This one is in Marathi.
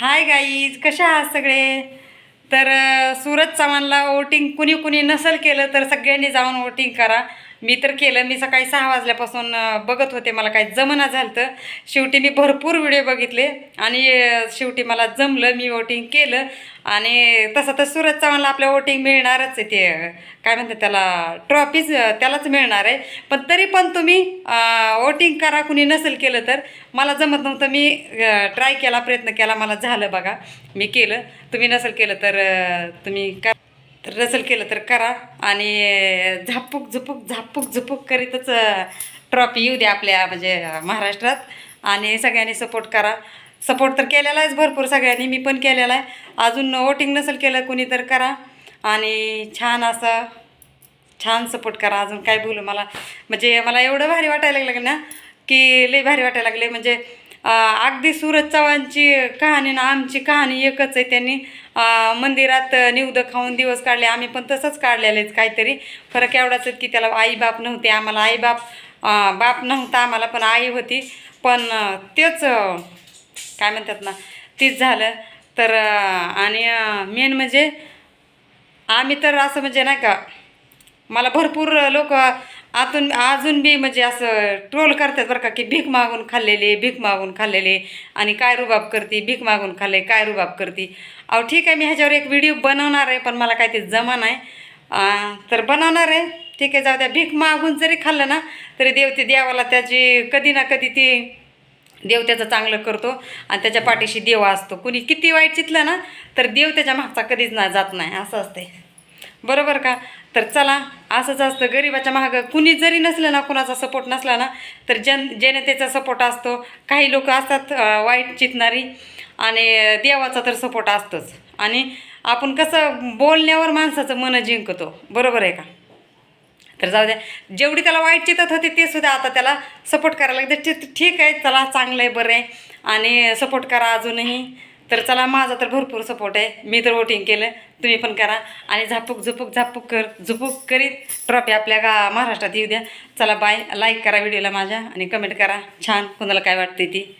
हाय गाईज कशा आहात सगळे? तर सूरज चव्हाणला वोटिंग कुणी कुणी नसेल केलं तर सगळ्यांनी जाऊन वोटिंग करा. मी तर केलं मी सकाळी सहा वाजल्यापासून बघत होते मला काही जमना झालं तर शेवटी मी भरपूर व्हिडिओ बघितले आणि शेवटी मला जमलं मी वोटिंग केलं आणि तसं तर सूरज चव्हाणला आपल्या वोटिंग मिळणारच आहे ते काय म्हणतात त्याला ट्रॉफीच त्यालाच मिळणार आहे. पण तरी पण तुम्ही वोटिंग करा कुणी नसेल केलं तर. मला जमत नव्हतं मी ट्राय केला प्रयत्न केला मला झालं बघा. मी केलं. तुम्ही नसेल केलं तर तुम्ही का तर रसल केलं तर करा. आणि झापूक झुपूक झापूक झुपूक करीतच ट्रॉफी येऊ द्या आपल्या म्हणजे महाराष्ट्रात. आणि सगळ्यांनी सपोर्ट करा. सपोर्ट तर केलेला आहेच भरपूर सगळ्यांनी. मी पण केलेला आहे. अजून वोटिंग नसेल केलं कुणी तर करा. आणि छान असं छान सपोर्ट करा. अजून काय बोलू मला. म्हणजे मला एवढं भारी वाटायला लागलं ना की लई भारी वाटायला लागले. म्हणजे अगदी सूरज चव्हाणची कहाणी ना आमची कहाणी एकच आहे त्यांनी. मंदिरात निवद खाऊन दिवस काढले आम्ही पण तसंच काढलेलेच काहीतरी. फरक एवढाच आहे की त्याला आईबाप नव्हते आम्हाला आईबाप बाप नव्हता आम्हाला पण आई होती. पण तेच काय म्हणतात ना तीच झालं. तर आणि मेन म्हणजे आम्ही तर असं म्हणजे नाही का मला भरपूर लोक आतून अजून बी म्हणजे असं ट्रोल करतात बरं का की भीक मागून खाल्लेले भीक मागून खाल्लेले आणि काय रुबाब करते भीक मागून खाल्ले काय रुबाब करते. अहो ठीक आहे मी ह्याच्यावर एक व्हिडिओ बनवणार आहे पण मला काय ते जमा नाही तर बनवणार आहे. ठीक आहे जाऊ द्या. भीक मागून जरी खाल्लं ना तरी देवते देवाला त्याची कधी ना कधी ती देव त्याचं चांगलं करतो आणि त्याच्या पाठीशी देव असतो. कुणी किती वाईट चितलं ना तर देव त्याच्या मागचा कधीच ना जात नाही. असं असते बरोबर का? तर चला असंच असतं गरिबाच्या मागं कुणी जरी नसलं ना कुणाचा सपोर्ट नसला ना तर जन जनतेचा सपोर्ट असतो. काही लोक असतात वाईट चितणारी आणि देवाचा तर सपोर्ट असतोच. आणि आपण कसं बोलण्यावर माणसाचं मन जिंकतो. बरोबर आहे का? तर जाऊ द्या. जेवढी त्याला वाईट चितत होती ते सुद्धा आता त्याला सपोर्ट करायला लागते ठीक- ठीक आहे चला चांगलं आहे बरं आहे. आणि सपोर्ट करा अजूनही. तर चला माझा तर भरपूर सपोर्ट आहे. मी तर वोटिंग केलं. तुम्ही पण करा. आणि झापूक झुपूक झापूक कर. झुपूक करीत ट्रॉफी आपल्या गा महाराष्ट्रात येऊ द्या. चला बाय लाईक करा व्हिडिओला माझ्या आणि कमेंट करा. छान. कोणाला काय वाटते ती?